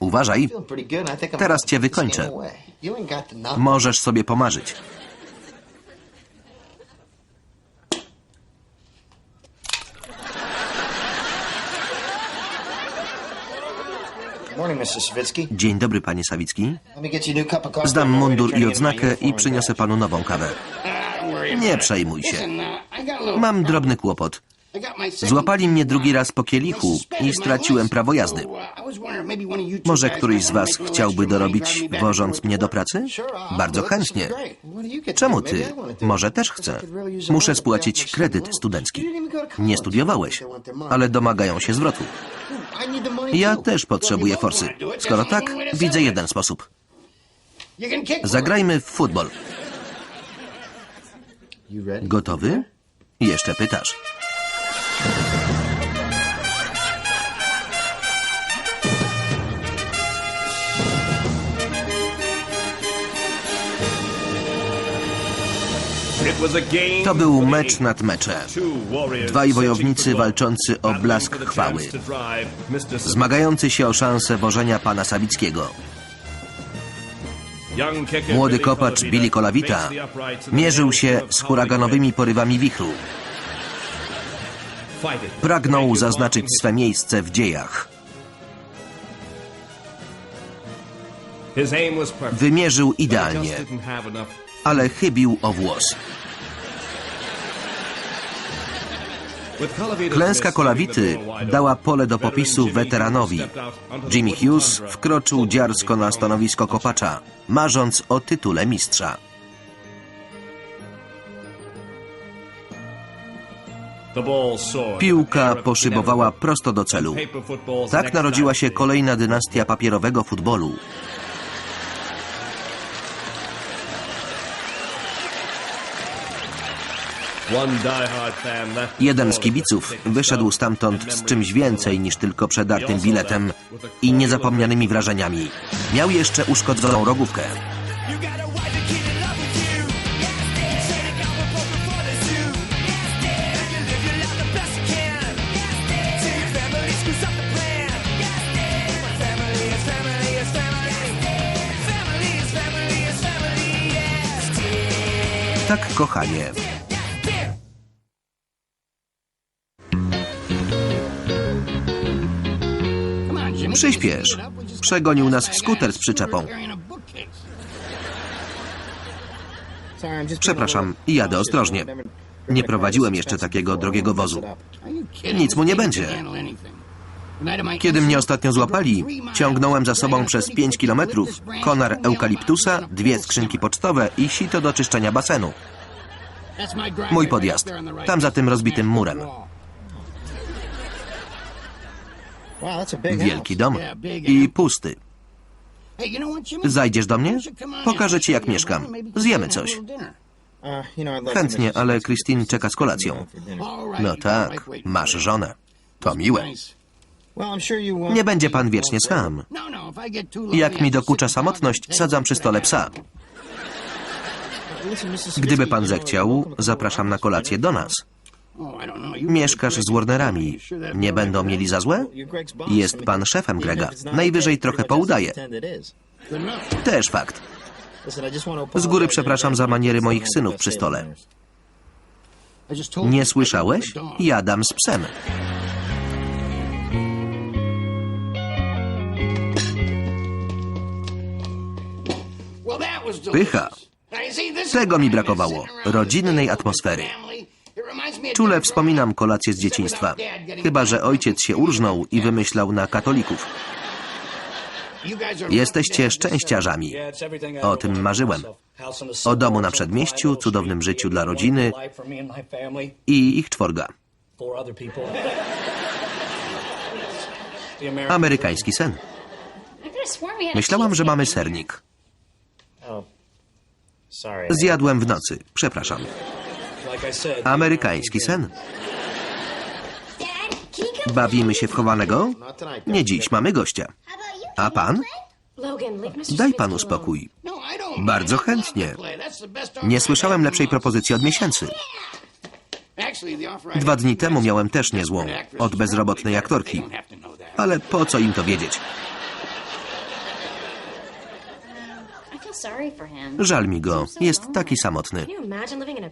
Uważaj, Teraz cię wykończę. możesz sobie pomarzyć. Dzień dobry, panie Sawicki. Zdam mundur i odznakę i przyniosę panu nową kawę. Nie przejmuj się. Mam drobny kłopot. Złapali mnie drugi raz po kielichu i straciłem prawo jazdy. Może któryś z was chciałby dorobić, wożąc mnie do pracy? Bardzo chętnie. Czemu ty? Może też chcę. Muszę spłacić kredyt studencki. Nie studiowałeś, ale domagają się zwrotu. Ja też potrzebuję forsy. Skoro tak, widzę jeden sposób. Zagrajmy w futbol. Gotowy? Jeszcze pytasz. To był mecz nad meczem. Dwaj wojownicy walczący o blask chwały. Zmagający się o szansę wożenia pana Sawickiego. Młody kopacz Billy Kolawita mierzył się z huraganowymi porywami wichru. Pragnął zaznaczyć swe miejsce w dziejach. Wymierzył idealnie, ale chybił o włos. Klęska Kolawity dała pole do popisu weteranowi. Jimmy Hughes wkroczył dziarsko na stanowisko kopacza, marząc o tytule mistrza. Piłka poszybowała prosto do celu. Tak narodziła się kolejna dynastia papierowego futbolu. Jeden z kibiców wyszedł stamtąd z czymś więcej niż tylko przedartym biletem i niezapomnianymi wrażeniami. Miał jeszcze uszkodzoną rogówkę. Tak, kochanie. Przyspiesz. Przegonił nas skuter z przyczepą. Przepraszam, jadę ostrożnie. Nie prowadziłem jeszcze takiego drogiego wozu. Nic mu nie będzie. Kiedy mnie ostatnio złapali, ciągnąłem za sobą przez 5 kilometrów konar eukaliptusa, dwie skrzynki pocztowe i sito do czyszczenia basenu. Mój podjazd. Tam za tym rozbitym murem. Wielki dom. I pusty. Zajdziesz do mnie? Pokażę ci, jak mieszkam. Zjemy coś. Chętnie, ale Christine czeka z kolacją. No tak, masz żonę. To miłe. Nie będzie pan wiecznie sam. Jak mi dokucza samotność, sadzam przy stole psa. Gdyby pan zechciał, zapraszam na kolację do nas. Mieszkasz z Warnerami. Nie będą mieli za złe? Jest pan szefem Grega. Najwyżej trochę poudaje. Też fakt. Z góry przepraszam za maniery moich synów przy stole. Nie słyszałeś? Jadam z psem. Pycha. Tego mi brakowało. Rodzinnej atmosfery. Czule wspominam kolację z dzieciństwa. Chyba, że ojciec się urżnął i wymyślał na katolików. Jesteście szczęściarzami. O tym marzyłem. O domu na przedmieściu, cudownym życiu dla rodziny i ich czworga. Amerykański sen. Myślałam, że mamy sernik. Zjadłem w nocy. Przepraszam. Amerykański sen. Bawimy się w chowanego? Nie dziś, mamy gościa. A pan? Daj panu spokój. Bardzo chętnie. Nie słyszałem lepszej propozycji od miesięcy. Dwa dni temu miałem też niezłą, od bezrobotnej aktorki. Ale po co im to wiedzieć? Żal mi go. Jest taki samotny.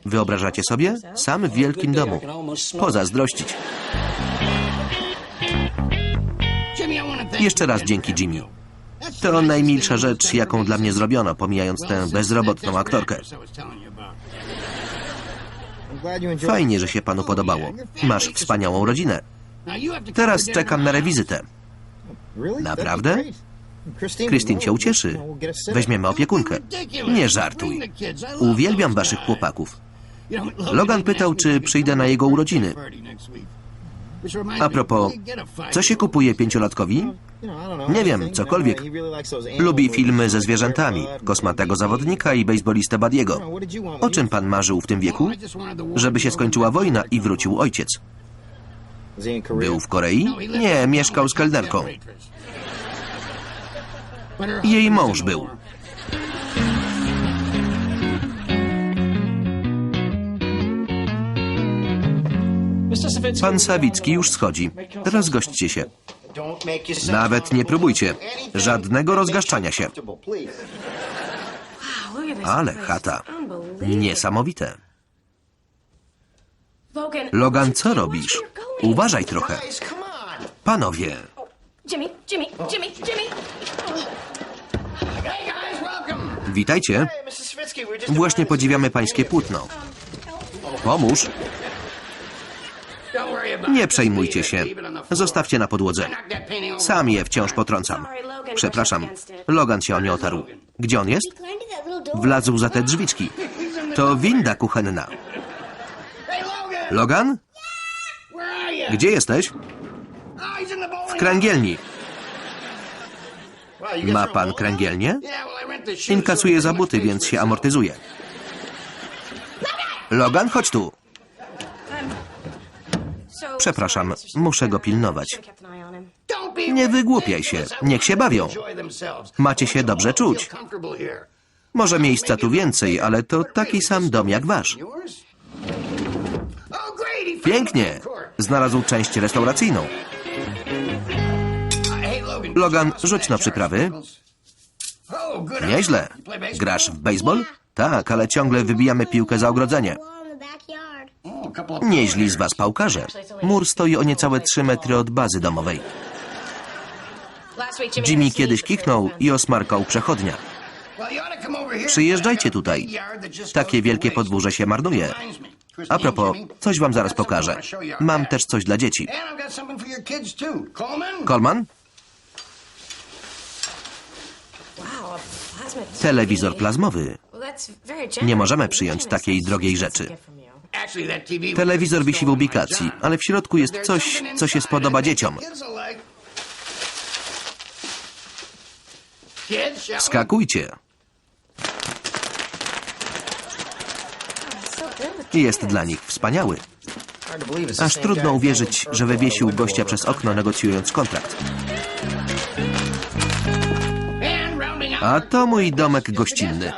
Wyobrażacie sobie? Sam w wielkim domu. Pozazdrościć. Jeszcze raz dzięki Jimmy. To najmilsza rzecz, jaką dla mnie zrobiono, pomijając tę bezrobotną aktorkę. Fajnie, że się panu podobało. Masz wspaniałą rodzinę. Teraz czekam na rewizytę. Naprawdę? Christine cię ucieszy. Weźmiemy opiekunkę. Nie żartuj. Uwielbiam waszych chłopaków. Logan pytał, czy przyjdę na jego urodziny. A propos, co się kupuje pięciolatkowi? Nie wiem, cokolwiek. Lubi filmy ze zwierzętami, kosmatego zawodnika i bejsbolistę Badiego. O czym pan marzył w tym wieku? Żeby się skończyła wojna i wrócił ojciec. Był w Korei? Nie, mieszkał z kelnerką. Jej mąż był. Pan Sawicki już schodzi. Rozgośćcie się. Nawet nie próbujcie. Żadnego rozgaszczania się. Ale chata. Niesamowite. Logan, co robisz? Uważaj trochę. Panowie, Jimmy, Jimmy, Jimmy, Jimmy. Witajcie. Właśnie podziwiamy pańskie płótno. Pomóż. Nie przejmujcie się. Zostawcie na podłodze. Sam je wciąż potrącam. Przepraszam. Logan się o nie otarł. Gdzie on jest? Wlazł za te drzwiczki. To winda kuchenna. Logan? Gdzie jesteś? W kręgielni. Ma pan kręgielnię? Inkasuje za buty, więc się amortyzuje. Logan, chodź tu. Przepraszam, muszę go pilnować. Nie wygłupiaj się, niech się bawią. Macie się dobrze czuć. Może miejsca tu więcej, ale to taki sam dom jak wasz. Pięknie. Znalazł część restauracyjną. Logan, rzuć na przyprawy. Nieźle. Grasz w baseball? Tak, ale ciągle wybijamy piłkę za ogrodzenie. Nieźli z was pałkarze. Mur stoi o niecałe 3 metry od bazy domowej. Jimmy kiedyś kichnął i osmarkał przechodnia. Przyjeżdżajcie tutaj. Takie wielkie podwórze się marnuje. A propos, coś wam zaraz pokażę. Mam też coś dla dzieci. Coleman? Telewizor plazmowy. Nie możemy przyjąć takiej drogiej rzeczy. Telewizor wisi w ubikacji, ale w środku jest coś, co się spodoba dzieciom. Skakujcie. Jest dla nich wspaniały. Aż trudno uwierzyć, że wywiesił gościa przez okno negocjując kontrakt. A to mój domek gościnny.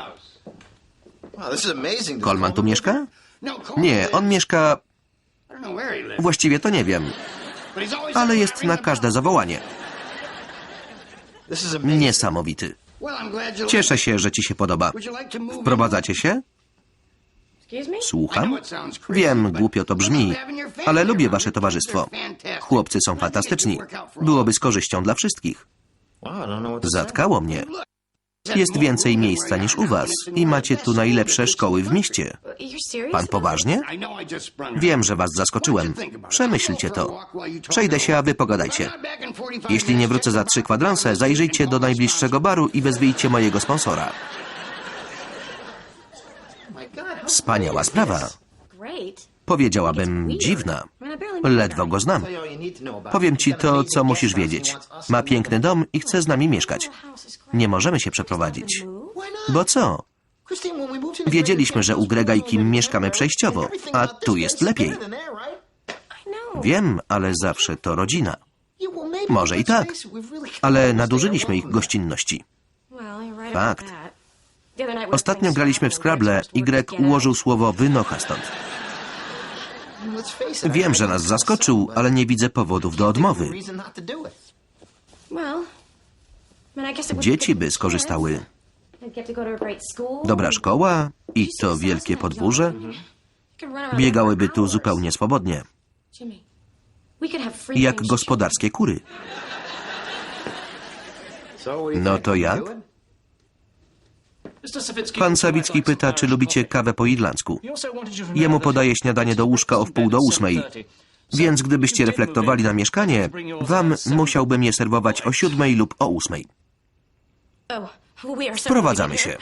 Kolman tu mieszka? Nie, on mieszka... Właściwie to nie wiem, ale jest na każde zawołanie. Niesamowity. Cieszę się, że ci się podoba. Wprowadzacie się? Słucham? Wiem, głupio to brzmi, ale lubię wasze towarzystwo. Chłopcy są fantastyczni. Byłoby z korzyścią dla wszystkich. Zatkało mnie. Jest więcej miejsca niż u was i macie tu najlepsze szkoły w mieście. Pan poważnie? Wiem, że was zaskoczyłem. Przemyślcie to. Przejdę się, a wy pogadajcie. Jeśli nie wrócę za trzy kwadranse, zajrzyjcie do najbliższego baru i wezwijcie mojego sponsora. Wspaniała sprawa. Powiedziałabym dziwna. Ledwo go znam. Powiem ci to, co musisz wiedzieć. Ma piękny dom i chce z nami mieszkać. Nie możemy się przeprowadzić. Bo co? Wiedzieliśmy, że u Grega i Kim mieszkamy przejściowo, a tu jest lepiej. Wiem, ale zawsze to rodzina. Może i tak, ale nadużyliśmy ich gościnności. Fakt. Ostatnio graliśmy w Scrabble i Greg ułożył słowo wynocha stąd. Wiem, że nas zaskoczył, ale nie widzę powodów do odmowy. Dzieci by skorzystały. Dobra szkoła i to wielkie podwórze. Biegałyby tu zupełnie swobodnie, jak gospodarskie kury. No to jak? Pan Sawicki pyta, czy lubicie kawę po irlandzku. Jemu podaje śniadanie do łóżka o wpół do ósmej. Więc gdybyście reflektowali na mieszkanie, wam musiałbym je serwować o siódmej lub o ósmej. Oh, well, we are so Prowadzamy się.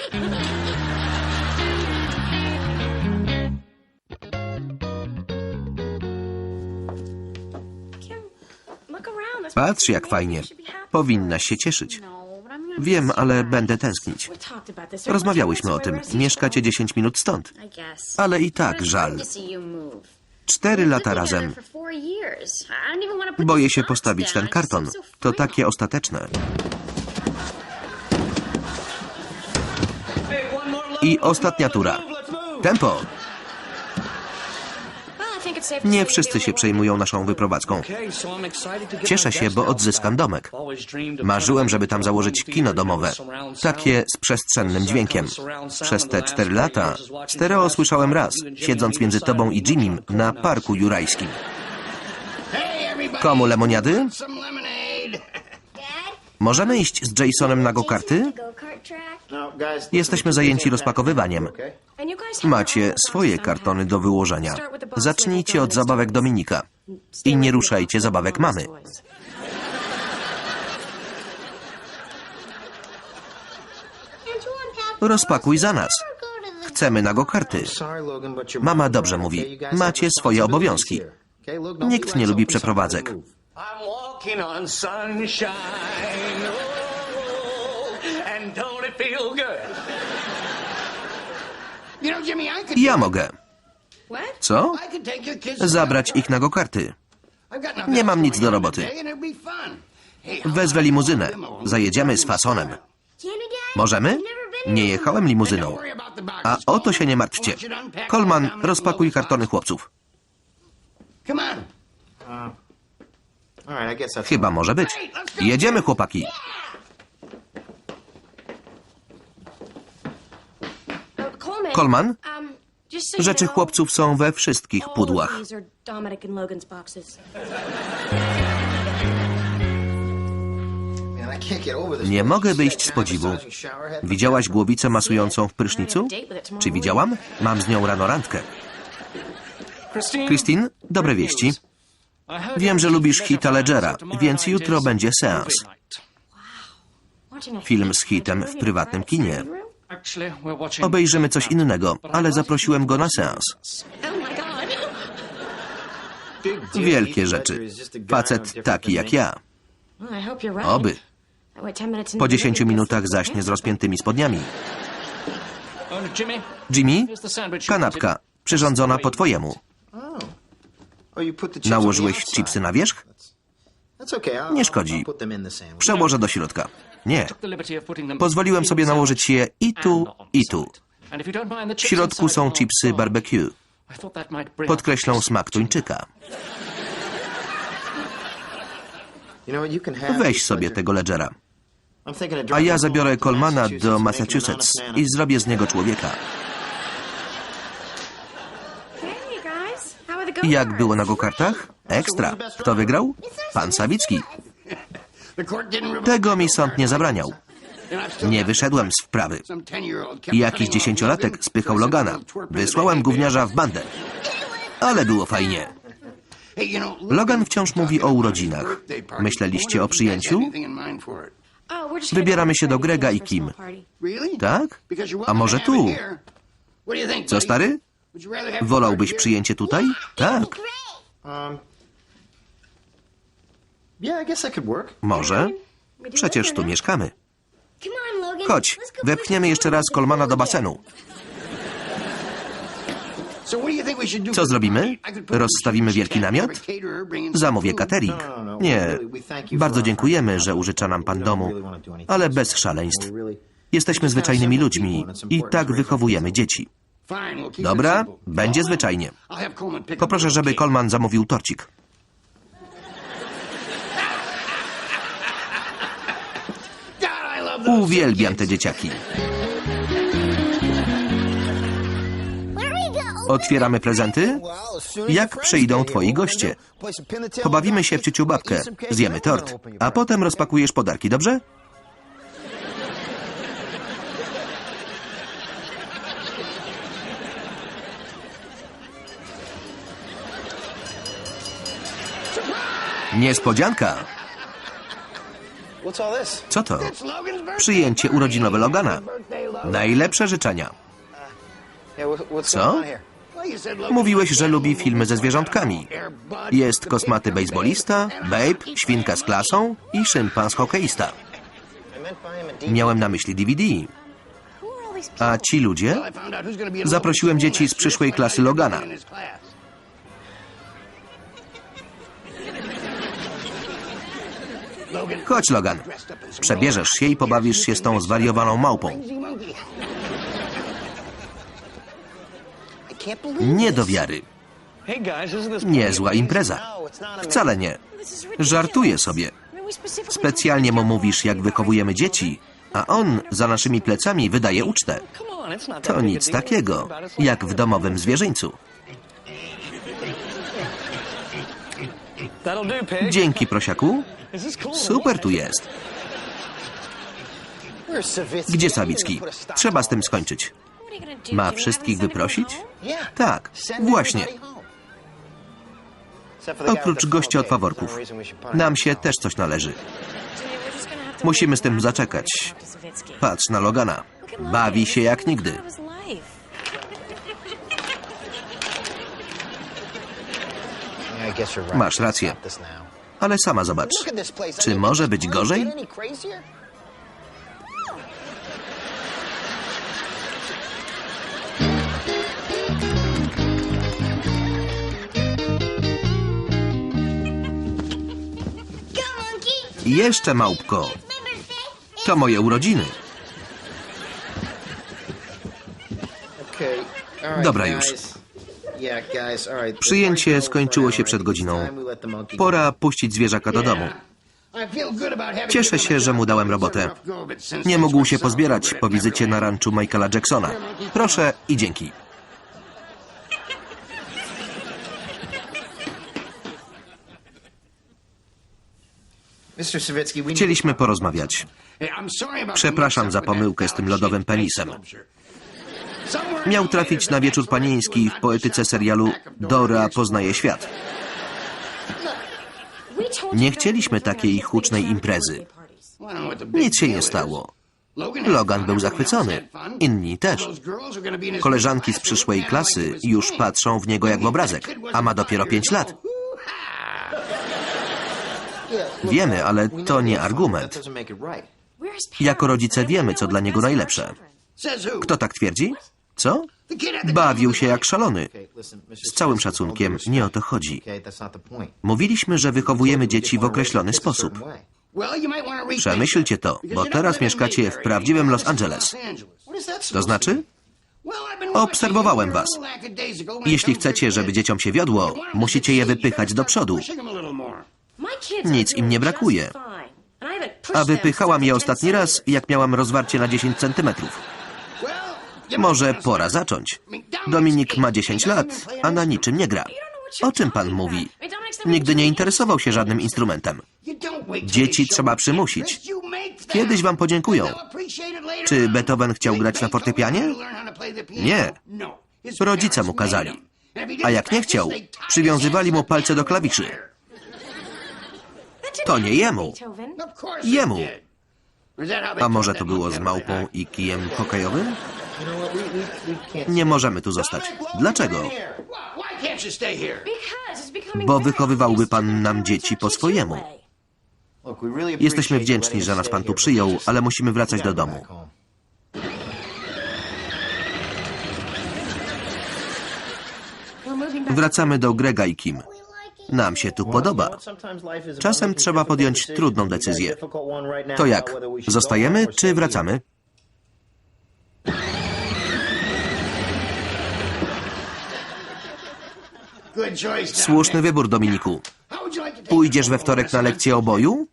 Patrz jak fajnie. Powinnaś się cieszyć. Wiem, ale będę tęsknić. Rozmawiałyśmy o tym. Mieszkacie 10 minut stąd. Ale i tak żal. Cztery lata razem. Boję się postawić ten karton. To takie ostateczne. I ostatnia tura. Tempo! Nie wszyscy się przejmują naszą wyprowadzką. Cieszę się, bo odzyskam domek. Marzyłem, żeby tam założyć kino domowe. Takie z przestrzennym dźwiękiem. Przez te cztery lata stereo słyszałem raz, siedząc między tobą i Jimim na parku jurajskim. Komu lemoniady? Możemy iść z Jasonem na go-karty? Jesteśmy zajęci rozpakowywaniem. Macie swoje kartony do wyłożenia. Zacznijcie od zabawek Dominika. I nie ruszajcie zabawek mamy. Rozpakuj za nas. Chcemy na go-karty. Mama dobrze mówi. Macie swoje obowiązki. Nikt nie lubi przeprowadzek. I'm walking on sunshine. Ja mogę. Co? Zabrać ich na go-karty. I've got nothing Nie mam nic do on roboty. Wezwę limuzynę. Zajedziemy z fasonem. Możemy? Nie jechałem limuzyną. A o to się nie martwcie. Kolman, rozpakuj kartony chłopców. On. Chyba może być. Jedziemy, chłopaki. Coleman. Kolman, Um, rzeczy chłopców są we wszystkich pudłach. Nie mogę wyjść z podziwu. Widziałaś głowicę masującą w prysznicu? Czy widziałam? Mam z nią rano randkę. Christine, dobre wieści. Wiem, że lubisz Hita Ledgera, więc jutro będzie seans. Film z hitem w prywatnym kinie. Obejrzymy coś innego, ale zaprosiłem go na seans. Oh. Wielkie rzeczy. Facet taki jak ja. Oby. That way 10 minutes into Po the 10 movie, minutach zaśnie z rozpiętymi spodniami. Jimmy, Jimmy, kanapka, przyrządzona po twojemu. Nałożyłeś chipsy na wierzch? Nie szkodzi. Przełożę do środka. Nie. Pozwoliłem sobie nałożyć je i tu, i tu. W środku są chipsy barbecue. Podkreślą smak tuńczyka. Weź sobie tego Ledgera. A ja zabiorę Colmana do Massachusetts i zrobię z niego człowieka. Jak było na go-kartach? Ekstra. Kto wygrał? Pan Sawicki. Tego mi sąd nie zabraniał. Nie wyszedłem z wprawy. some 10-year-old kept Jakiś dziesięciolatek spychał Logana. "Little twerp, Wysłałem gówniarza w bandę. Ale było fajnie. Logan wciąż mówi o urodzinach. Myśleliście o przyjęciu? Wybieramy się do Grega i Kim. Tak? A może tu? Co stary? Wolałbyś przyjęcie tutaj? Tak. Może. Przecież tu mieszkamy. Chodź, wepchniemy jeszcze raz Kolmana do basenu. Co zrobimy? Rozstawimy wielki namiot? have a caterer, bring in some Zamówię food. catering. Nie, bardzo dziękujemy, że użycza nam pan domu, ale bez szaleństw. Jesteśmy zwyczajnymi ludźmi i tak wychowujemy dzieci. Dobra, będzie zwyczajnie. Poproszę, żeby. Kolman zamówił torcik. Uwielbiam te dzieciaki. Otwieramy prezenty? Jak przyjdą twoi goście? Pobawimy się w ciuciu babkę, zjemy tort, a potem rozpakujesz podarki, dobrze? Niespodzianka! Co to? Przyjęcie urodzinowe Logana. Najlepsze życzenia. Co? Mówiłeś, że lubi filmy ze zwierzątkami. Jest kosmaty bejsbolista, babe, świnka z klasą i szympans hokeista. Miałem na myśli DVD. A ci ludzie? Zaprosiłem dzieci z przyszłej klasy Logana. Chodź, Logan. Przebierzesz się i pobawisz się z tą zwariowaną małpą. Nie do wiary. Niezła impreza. Wcale nie. Żartuję sobie. Specjalnie mu mówisz, jak wychowujemy dzieci, a on za naszymi plecami wydaje ucztę. To nic takiego, jak w domowym zwierzyńcu. Dzięki, prosiaku. Super tu jest. Gdzie Sawicki? Trzeba z tym skończyć. Ma wszystkich wyprosić? Tak, właśnie. Oprócz gości od faworków. Nam się też coś należy. Musimy z tym zaczekać. Patrz na Logana. Bawi się jak nigdy. Masz rację. Ale sama zobacz. Czy może być gorzej? Jeszcze małpko. To moje urodziny. Dobra już. Przyjęcie skończyło się przed godziną. Pora puścić zwierzaka do domu. Cieszę się, że mu dałem robotę. Nie mógł się pozbierać po wizycie na ranczu Michaela Jacksona. Proszę i dzięki. Chcieliśmy porozmawiać. Przepraszam za pomyłkę z tym lodowym penisem. Miał trafić na wieczór panieński w poetyce serialu Dora poznaje świat. Nie chcieliśmy takiej hucznej imprezy. Nic się nie stało. Logan był zachwycony. Inni też. Koleżanki z przyszłej klasy już patrzą w niego jak w obrazek, a ma dopiero pięć lat. Wiemy, ale to nie argument. Jako rodzice wiemy, co dla niego najlepsze. Kto tak twierdzi? Co? Bawił się jak szalony. Z całym szacunkiem, nie o to chodzi. Mówiliśmy, że wychowujemy dzieci w określony sposób. Przemyślcie to, bo teraz mieszkacie w prawdziwym Los Angeles. To znaczy? Obserwowałem was. Jeśli chcecie, żeby dzieciom się wiodło, musicie je wypychać do przodu. Nic im nie brakuje. A wypychałam je ostatni raz, jak miałam rozwarcie na 10 centymetrów. Może pora zacząć. Dominik ma 10 lat, a na niczym nie gra. O czym pan mówi? Nigdy nie interesował się żadnym instrumentem. Dzieci trzeba przymusić. Kiedyś wam podziękują. Czy Beethoven chciał grać na fortepianie? Nie. Rodzice mu kazali. A jak nie chciał, przywiązywali mu palce do klawiszy. To nie jemu. Jemu. A może to było z małpą i kijem hokejowym? Nie możemy tu zostać. Dlaczego? Bo wychowywałby pan nam dzieci po swojemu. Jesteśmy wdzięczni, że nas pan tu przyjął, ale musimy wracać do domu. Wracamy do Grega i Kim. Nam się tu podoba. Czasem trzeba podjąć trudną decyzję. To jak? Zostajemy czy wracamy? Słuszny wybór, Dominiku. Pójdziesz we wtorek na lekcję oboju?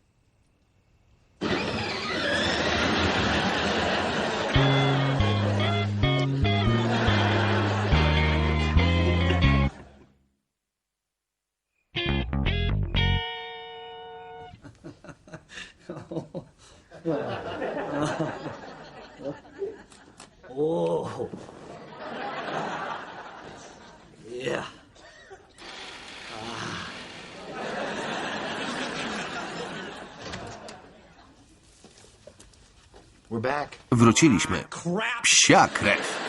Wróciliśmy. Psia krew.